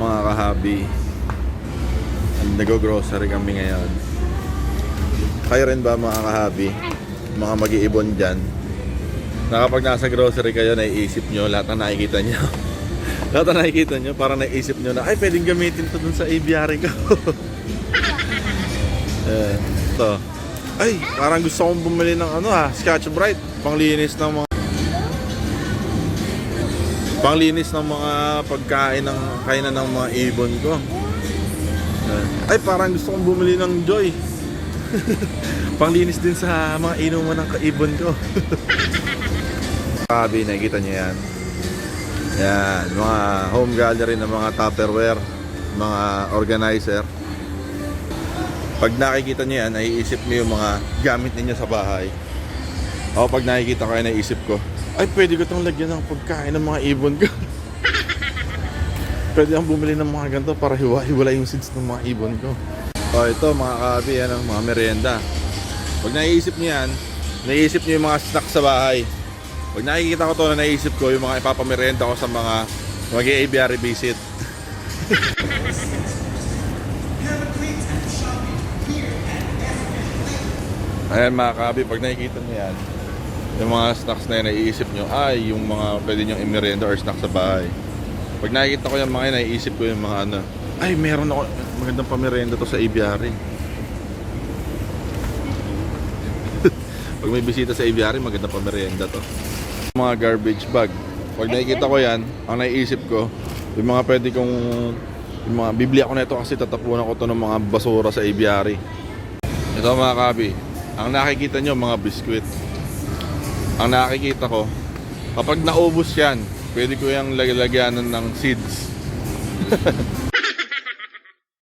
mga kahabi. Nag-grocery kami ngayon. Kayo rin ba mga kahabi? Mga mag-iibon dyan. Na kapag nasa grocery kayo, naiisip nyo lahat na nakikita nyo. lahat na nakikita nyo, parang naiisip nyo na, ay, pwedeng gamitin to dun sa aviary ko. eh, ito. Ay, parang gusto kong bumili ng ano ha, Scotch Brite. Panglinis ng mga panglinis ng mga pagkain ng kainan ng mga ibon ko. Ay, parang gusto kong bumili ng Joy. Panglinis din sa mga inuman ng kaibon ko. Sabi, nakikita niyo yan. Yan, mga home gallery ng mga Tupperware, mga organizer. Pag nakikita niyo yan, naiisip niyo yung mga gamit ninyo sa bahay. Ako pag nakikita ko yan, naisip ko, ay pwede ko itong lagyan ng pagkain ng mga ibon ko. pwede akong bumili ng mga ganito para hiwa-hiwala yung seeds ng mga ibon ko. O ito mga kabi, ang mga merienda. Pag naiisip niyo yan, naiisip niyo yung mga snack sa bahay. Pag nakikita ko to na naisip ko yung mga ipapamerienda ko sa mga mag aviary visit. Ayan mga kabi, pag nakikita niyo yan, yung mga snacks na yan, naiisip nyo, ay, yung mga pwede nyo i-merienda or snack sa bahay. Pag nakikita ko yung mga yan, naiisip ko yung mga ano, ay, meron ako, magandang pamerienda to sa aviary. Pag may bisita sa aviary, magandang pamerienda to. Mga garbage bag. Pag nakikita ko yan, ang naiisip ko, yung mga pwede kong, yung mga, bibili ako na ito kasi tatapunan ko to ng mga basura sa aviary. Ito mga kabi, ang nakikita nyo mga biskwit. Ang nakikita ko, kapag naubos yan, pwede ko yung lagyan ng seeds.